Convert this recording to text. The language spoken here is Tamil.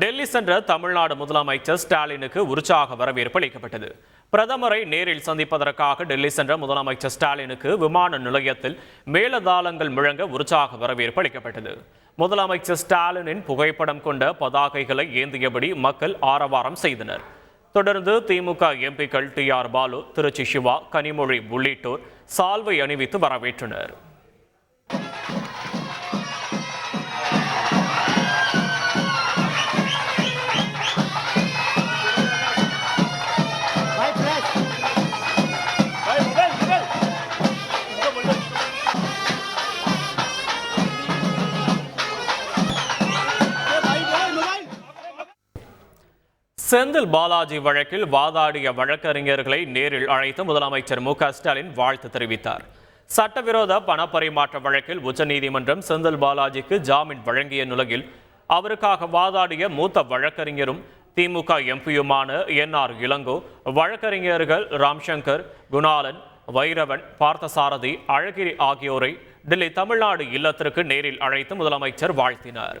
டெல்லி சென்ற தமிழ்நாடு முதலமைச்சர் ஸ்டாலினுக்கு உற்சாக வரவேற்பு அளிக்கப்பட்டது. பிரதமரை நேரில் சந்திப்பதற்காக டெல்லி சென்ற முதலமைச்சர் ஸ்டாலினுக்கு விமான நிலையத்தில் மேலதாளங்கள் முழங்க உற்சாக வரவேற்பு அளிக்கப்பட்டது. முதலமைச்சர் ஸ்டாலினின் புகைப்படம் கொண்ட பதாகைகளை ஏந்தியபடி மக்கள் ஆரவாரம் செய்தனர். தொடர்ந்து திமுக எம்பிக்கள் டி ஆர் பாலு திருச்சி சிவா கனிமொழி உள்ளிட்டோர் சால்வை அணிவித்து வரவேற்றனர். செந்தில் பாலாஜி வழக்கில் வாதாடிய வழக்கறிஞர்களை நேரில் அழைத்து முதலமைச்சர் மு ஸ்டாலின் வாழ்த்து தெரிவித்தார். சட்டவிரோத பணப்பரிமாற்ற வழக்கில் உச்சநீதிமன்றம் செந்தில் பாலாஜிக்கு ஜாமீன் வழங்கிய நிலையில் அவருக்காக வாதாடிய மூத்த வழக்கறிஞரும் திமுக எம்பியுமான என் ஆர் இளங்கோ வழக்கறிஞர்கள் ராம்சங்கர் குணாலன் வைரவன் பார்த்தசாரதி அழகிரி ஆகியோரை டெல்லி தமிழ்நாடு இல்லத்திற்கு நேரில் அழைத்து முதலமைச்சர் வாழ்த்தினார்.